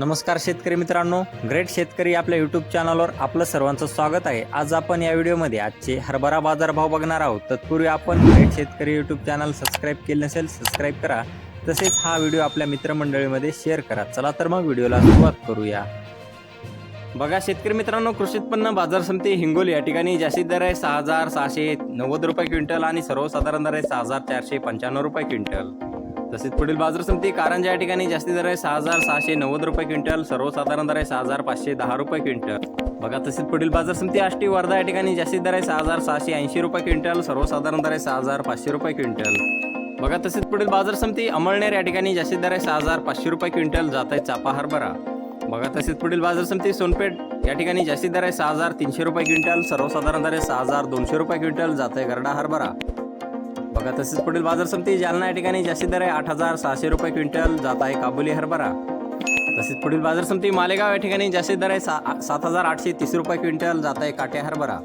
नमस्कार शेतकरी मित्रांनो ग्रेट शेतकरी आपल्या यूट्यूब चॅनलवर आपलं सर्वांचं स्वागत आहे. आज आपण या व्हिडिओमध्ये आजचे हरभरा बाजारभाव बघणार आहोत. तत्पूर्वी आपण ग्रेट शेतकरी यूट्यूब चॅनल सबस्क्राईब केले नसेल सबस्क्राईब करा. तसेच हा व्हिडिओ आपल्या मित्रमंडळीमध्ये शेअर करा. चला तर मग व्हिडिओला सुरुवात करूया. बघा शेतकरी मित्रांनो कृषी उत्पन्न बाजार समिती हिंगोली या ठिकाणी जास्तीत दर आहे सहा हजार सहाशे नव्वद रुपये क्विंटल आणि सर्वसाधारण दर आहे सहा हजार चारशे पंच्याण्णव रुपये क्विंटल. तसेच पुढील बाजार समिती कारंजा या ठिकाणी जास्ती दर आहे सहा हजार सहाशे नव्वद रुपये क्विंटल सर्वसाधारण दर आहे सहा हजार पाचशे दहा रुपये क्विंटल. बघा तसेच पुढील बाजार समिती आष्टी वर्धा या ठिकाणी जास्तीत दर आहे सहा हजार सहाशे ऐंशी रुपये क्विंटल सर्वसाधारण दर आहे सहा हजार पाचशे रुपये क्विंटल. बघा तसेच पुढील बाजार समिती अमळनेर या ठिकाणी जास्तीत दर आहे सहा हजार पाचशे रुपये क्विंटल जात आहे चापा हरभरा. बघा तसेच पुढील बाजार समिती सोनपेठ या ठिकाणी जास्तीत दर आहे सहा हजार तीनशे रुपये क्विंटल सर्वसाधारण दर आहे सहा हजार दोनशे रुपये क्विंटल जात आहे गरडा हरभरा. बघा तसेच पुढील बाजार समिती जालना या ठिकाणी जास्तीत दर आहे आठ हजार सहाशे रुपये क्विंटल. जात आहे काबुली हरभरा. तसेच पुढील बाजार समिती मालेगाव या ठिकाणी जास्तीत दर आहे सा सात हजार आठशे तीस रुपये क्विंटल. जात आहे काटे हरभरा.